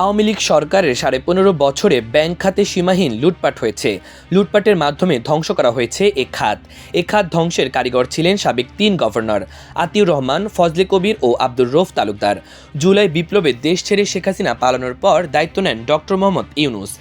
আওয়ামী লীগ সরকারের সাড়ে পনেরো বছরে ব্যাংক খাতে সীমাহীন লুটপাট হয়েছে। লুটপাটের মাধ্যমে ধ্বংস করা হয়েছে এ খাত। এ খাত ধ্বংসের কারিগর ছিলেন সাবেক তিন গভর্নর আতিউর রহমান, ফজলে কবির ও আব্দুর রৌফ তালুকদার। জুলাই বিপ্লবে দেশ ছেড়ে শেখ হাসিনা পালানোর পর দায়িত্ব নেন ডক্টর মোহাম্মদ ইউনুস।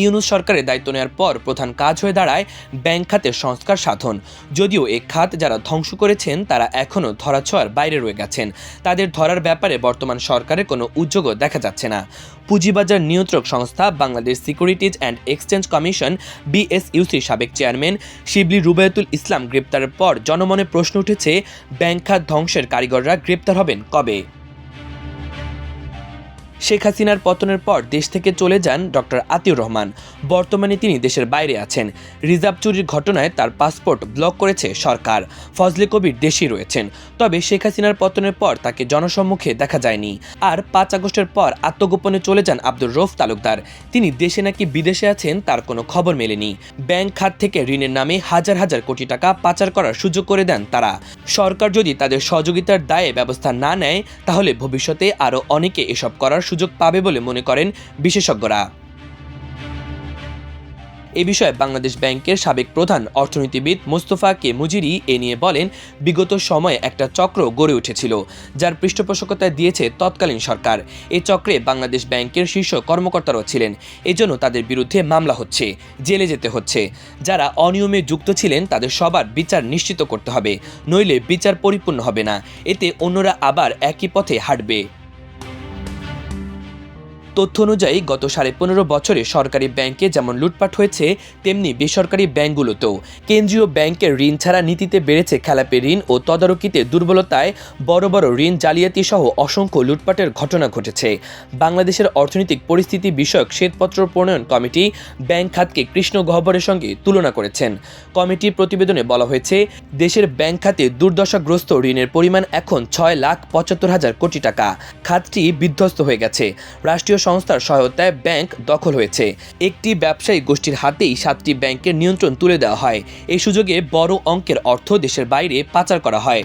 ইউনুস সরকারের দায়িত্ব নেওয়ার পর প্রধান কাজ হয়ে দাঁড়ায় ব্যাংক খাতের সংস্কার সাধন। যদিও এ খাত যারা ধ্বংস করেছেন, তারা এখনও ধরাছোঁয়ার বাইরে রয়ে গেছেন। তাদের ধরার ব্যাপারে বর্তমান সরকারের কোনো উদ্যোগও দেখা যাচ্ছে না। পুঁজিবাজার নিয়ন্ত্রক সংস্থা Bangladesh securities and exchange commission বিএসইউসির সাবেক চেয়ারম্যান শিবলি রুবায়তুল ইসলাম গ্রেপ্তারের পর জনমনে প্রশ্ন উঠেছে, ব্যাংক খাত ধ্বংসের কারিগররা গ্রেপ্তার হবেন কবে? শেখ হাসিনার পতনের পর দেশ থেকে চলে যান ডক্টর আতিউর রহমান। বর্তমানে তিনি দেশের বাইরে আছেন। রিজার্ভ চুরির ঘটনায় তার পাসপোর্ট ব্লক করেছে সরকার। ফজলে কবির দেশেই রয়েছেন। তবে শেখ হাসিনার পতনের পর তাকে জনসম্মুখে দেখা যায়নি। আর পাঁচ আগস্টের পর আত্মগোপনে চলে যান আব্দুর রৌফ তালুকদার। তিনি দেশে নাকি বিদেশে আছেন তার কোনো খবর মেলেনি। ব্যাংক খাত থেকে ঋণের নামে হাজার হাজার কোটি টাকা পাচার করার সুযোগ করে দেন তারা। সরকার যদি তাদের সহযোগিতার দায়ে ব্যবস্থা না নেয়, তাহলে ভবিষ্যতে আরও অনেকে এসব করার সুযোগ পাবে বলে মনে করেন বিশেষজ্ঞরা। এ বিষয়ে বাংলাদেশ ব্যাংকের সাবেক প্রধান অর্থনীতিবিদ মোস্তফা কে মুজিরি এ নিয়ে বলেন, বিগত সময়ে একটা চক্র গড়ে উঠেছিল, যার পৃষ্ঠপোষকতা দিয়েছে তৎকালীন সরকার। এ চক্রে বাংলাদেশ ব্যাংকের শীর্ষ কর্মকর্তারাও ছিলেন, এজন্য তাদের বিরুদ্ধে মামলা হচ্ছে, জেলে যেতে হচ্ছে। যারা অনিয়মে যুক্ত ছিলেন, তাদের সবার বিচার নিশ্চিত করতে হবে, নইলে বিচার পরিপূর্ণ হবে না। এতে অন্যরা আবার একই পথে হাঁটবে। তথ্য অনুযায়ী গত সাড়ে পনেরো বছরে সরকারি ব্যাংকে যেমন লুটপাট হয়েছে, তেমনি বেসরকারি ব্যাংকগুলোতেও। কেন্দ্রীয় ব্যাংকের ঋণ ছাড়া নীতিতে বেড়েছে খেলাপি ঋণ ও তদারকিতে দুর্বলতায় বড় বড় ঋণ জালিয়াতি সহ অসংখ্য লুটপাটের ঘটনা ঘটেছে। বাংলাদেশের অর্থনৈতিক পরিস্থিতি বিষয়ক শ্বেতপত্র প্রণয়ন কমিটি ব্যাংক খাতকে কৃষ্ণ গহ্বরের সঙ্গে তুলনা করেছেন। কমিটির প্রতিবেদনে বলা হয়েছে, দেশের ব্যাংক খাতে দুর্দশাগ্রস্ত ঋণের পরিমাণ এখন ছয় লাখ পঁচাত্তর হাজার কোটি টাকা। খাতটি বিধ্বস্ত হয়ে গেছে। রাষ্ট্রীয় সংস্থার সহায়তায় ব্যাংক দখল হয়েছে। একটি ব্যবসায়ী গোষ্ঠীর হাতেই সাতটি ব্যাংকের নিয়ন্ত্রণ তুলে দেওয়া হয়। এই সুযোগে বড় অঙ্কের অর্থ দেশের বাইরে পাচার করা হয়।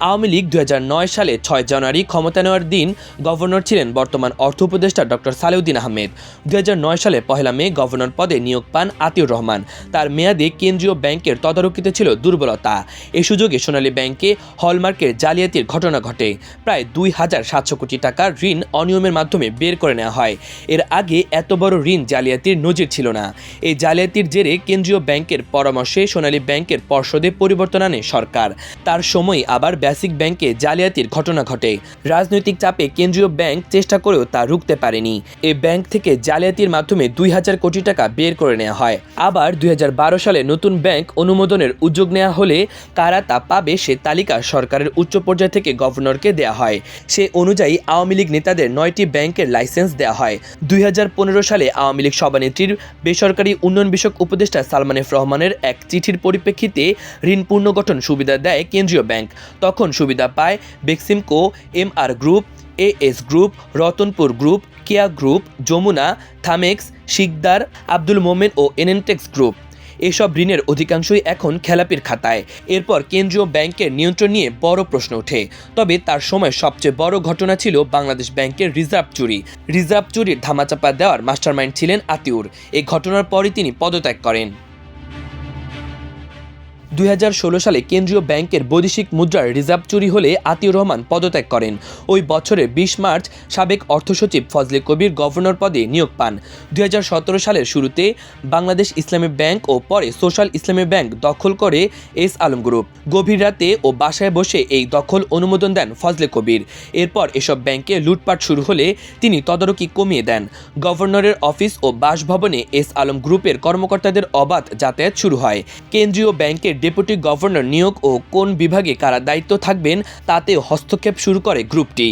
আওয়ামী লীগ দু হাজার নয় সালে ছয় জানুয়ারি ক্ষমতা নেওয়ার দিন গভর্নর ছিলেন বর্তমান অর্থ উপদেষ্টা ডক্টর সালেউদ্দিন আহমেদ। দুই হাজার নয় সালে পহেলা মে গভর্নর পদে নিয়োগ পান আতিউর রহমান। তার মেয়াদে কেন্দ্রীয় ব্যাংকের তদারকিতে ছিল দুর্বলতা। এ সুযোগে সোনালী ব্যাংকে হলমার্কের জালিয়াতির ঘটনা ঘটে। প্রায় দুই হাজার সাতশো কোটি টাকার ঋণ অনিয়মের মাধ্যমে বের করে নেওয়া হয়। এর আগে এত বড় ঋণ জালিয়াতির নজির ছিল না। এই জালিয়াতির জেরে কেন্দ্রীয় ব্যাংকের পরামর্শে সোনালী ব্যাংকের পর্ষদে পরিবর্তন আনে সরকার। তার সময় আবার বেসিক ব্যাংকে জালিয়াতির ঘটনা ঘটে। রাজনৈতিক চাপে কেন্দ্রীয় ব্যাংক চেষ্টা করেও তা রুখতে পারেনি। এ ব্যাংক থেকে জালিয়াতির মাধ্যমে দুই হাজার কোটি টাকা বের করে নেওয়া হয়। আবার দুই হাজার বারো সালে নতুন ব্যাংক অনুমোদনের উদ্যোগ নেওয়া হলে কারা তা পাবে সে তালিকা সরকারের উচ্চ পর্যায় থেকে গভর্নরকে দেওয়া হয়। সে অনুযায়ী আওয়ামী লীগ নেতাদের নয়টি ব্যাংকের লাইসেন্স দেওয়া হয়। দুই হাজার পনেরো সালে আওয়ামী লীগ সভানেত্রীর বেসরকারি উন্নয়ন বিষয়ক উপদেষ্টা সালমান রহমানের এক চিঠির পরিপ্রেক্ষিতে ঋণ পুনর্গঠন সুবিধা দেয় কেন্দ্রীয় ব্যাংক। তখন সুবিধা পায়, Beximco M R group A S group, Ratanpur group, Keya group, Jamuna, Thermex, Sikder, Abdul Momen O Anontex group. এসব ঋণের অধিকাংশই এখন খেলাপির খাতায়। এরপর কেন্দ্রীয় ব্যাংকের নিয়ন্ত্রণ নিয়ে বড় প্রশ্ন ওঠে। তবে তার সময় সবচেয়ে বড় ঘটনা ছিল বাংলাদেশ ব্যাংকের রিজার্ভ চুরি। রিজার্ভ চুরির ধামাচাপা দেওয়ার মাস্টারমাইন্ড ছিলেন আতিউর। এই ঘটনার পরই তিনি পদত্যাগ করেন। দুই হাজার ষোলো সালে কেন্দ্রীয় ব্যাংকের বৈদেশিক মুদ্রার রিজার্ভ চুরি হলে আতিউর রহমান পদত্যাগ করেন। ওই বছরের বিশ মার্চ সাবেক অর্থসচিব ফজলে কবির গভর্নর পদে নিয়োগ পান। দুই হাজার সতেরো সালের শুরুতে বাংলাদেশ ইসলামী ব্যাংক ও পরে সোশ্যাল ইসলামী ব্যাংক দখল করে এস আলম গ্রুপ। গভীর রাতে ও বাসায় বসে এই দখল অনুমোদন দেন ফজলে কবির। এরপর এসব ব্যাংকে লুটপাট শুরু হলে তিনি তদারকি কমিয়ে দেন। গভর্নরের অফিস ও বাসভবনে এস আলম গ্রুপের কর্মকর্তাদের অবাধ যাতায়াত শুরু হয়। কেন্দ্রীয় ব্যাংকের ডেপুটি গভর্নর নিয়োগ ও কোন বিভাগে কারা দায়িত্ব থাকবেন তাতে হস্তক্ষেপ শুরু করে গ্রুপটি।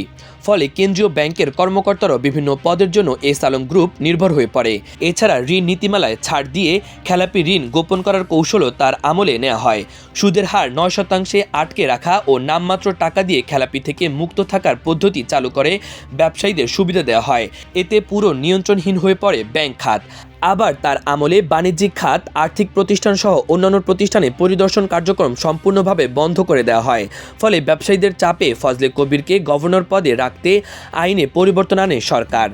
ফলে কেন্দ্রীয় ব্যাংকের কর্মকর্তারাও বিভিন্ন পদের জন্য এস আলম গ্রুপ নির্ভর হয়ে পড়ে। এছাড়া ঋণ নীতিমালায় ছাড় দিয়ে খেলাপি ঋণ গোপন করার কৌশলও তার আমলে নেওয়া হয়। সুদের হার নয় শতাংশে আটকে রাখা ও নামমাত্র টাকা দিয়ে খেলাপি থেকে মুক্ত থাকার পদ্ধতি চালু করে ব্যবসায়ীদের সুবিধা দেওয়া হয়। এতে পুরো নিয়ন্ত্রণহীন হয়ে পড়ে ব্যাংক খাত। আবার তার আমলে বাণিজ্যিক খাত, আর্থিক প্রতিষ্ঠান সহ অন্যান্য প্রতিষ্ঠানে পরিদর্শন কার্যক্রম সম্পূর্ণভাবে বন্ধ করে দেওয়া হয়। ফলে ব্যবসায়ীদের চাপে ফজলে কবিরকে গভর্নর পদে রাখতে আইনে পরিবর্তন আনে সরকার।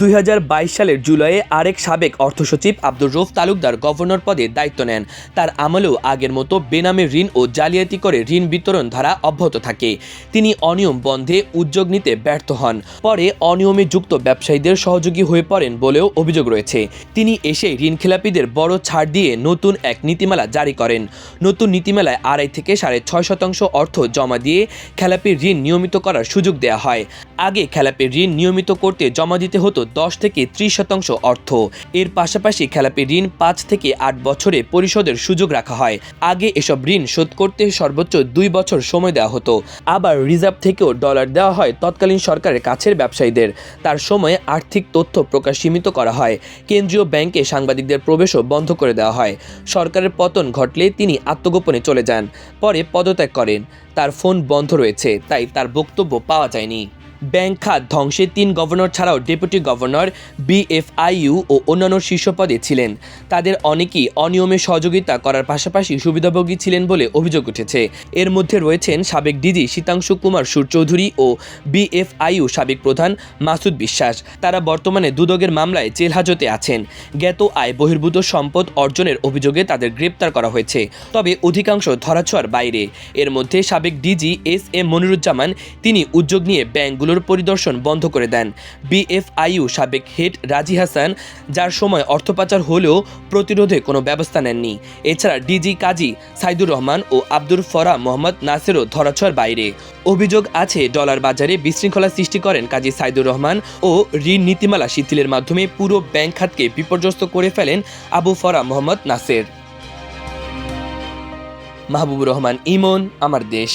দুই হাজার বাইশ সালের জুলাইয়ে আরেক সাবেক অর্থসচিব আব্দুর রৌফ তালুকদার গভর্নর পদে দায়িত্ব নেন। তার আমলেও আগের মতো বেনামে ঋণ ও জালিয়াতি করে ঋণ বিতরণ ধারা অব্যাহত থাকে। তিনি অনিয়ম বন্ধে উদ্যোগ নিতে ব্যর্থ হন। পরে অনিয়মে যুক্ত ব্যবসায়ীদের সহযোগী হয়ে পড়েন বলেও অভিযোগ রয়েছে। তিনি এসে ঋণখেলাপিদের বড় ছাড় দিয়ে নতুন এক নীতিমালা জারি করেন। নতুন নীতিমালায় আড়াই থেকে সাড়ে ছয় শতাংশ অর্থ জমা দিয়ে খেলাপির ঋণ নিয়মিত করার সুযোগ দেওয়া হয়। আগে খেলাপির ঋণ নিয়মিত করতে জমা দিতে হতো দশ থেকে ত্রিশ শতাংশ অর্থ। এর পাশাপাশি খেলাপি ঋণ পাঁচ থেকে আট বছরে পরিশোধের সুযোগ রাখা হয়। আগে এসব ঋণ শোধ করতে সর্বোচ্চ দুই বছর সময় দেওয়া হতো। আবার রিজার্ভ থেকেও ডলার দেওয়া হয় তৎকালীন সরকারের কাছের ব্যবসায়ীদের। তার সময়ে আর্থিক তথ্য প্রকাশ সীমিত করা হয়। কেন্দ্রীয় ব্যাংকে সাংবাদিকদের প্রবেশও বন্ধ করে দেওয়া হয়। সরকারের পতন ঘটলে তিনি আত্মগোপনে চলে যান। পরে পদত্যাগ করেন। তার ফোন বন্ধ রয়েছে, তাই তার বক্তব্য পাওয়া যায়নি। ব্যাংক খাত ধ্বংসে তিন গভর্নর ছাড়াও ডেপুটি গভর্নর, বিএফআইইউ ও অন্যান্য শীর্ষ পদে ছিলেন। তাদের অনেকেই অনিয়মে সহযোগিতা করার পাশাপাশি সুবিধাভোগী ছিলেন বলে অভিযোগ উঠেছে। এর মধ্যে রয়েছেন সাবেক ডিজি শীতাংশু কুমার সুরচৌধুরী ও বিএফআইইউ সাবেক প্রধান মাসুদ বিশ্বাস। তারা বর্তমানে দুদকের মামলায় জেল হাজতে আছেন। জ্ঞাত আয় বহির্ভূত সম্পদ অর্জনের অভিযোগে তাদের গ্রেপ্তার করা হয়েছে। তবে অধিকাংশ ধরাছোঁয়ার বাইরে। এর মধ্যে সাবেক ডিজি এস এম মনিরুজ্জামান, তিনি উদ্যোগ নিয়ে ব্যাংকগুলোর পরিদর্শন বন্ধ করে দেন। বিএফআইইউ সাবেক হেড রাজি হাসান, যার সময় অর্থ পাচার হলেও প্রতিরোধে কোনো ব্যবস্থা নেননি। এছাড়া ডিজি কাজী সাইদুর রহমান ও আব্দুর ফরা মোহাম্মদ নাসেরও ধরাছোঁয়ার বাইরে। অভিযোগ আছে, ডলার বাজারে বিশৃঙ্খলা সৃষ্টি করেন কাজী সাইদুর রহমান ও ঋণ নীতিমালা শিথিলের মাধ্যমে পুরো ব্যাংক খাতকে বিপর্যস্ত করে ফেলেন আবু ফরা মোহাম্মদ নাসের। মাহবুবুর রহমান, ইমন, আমার দেশ।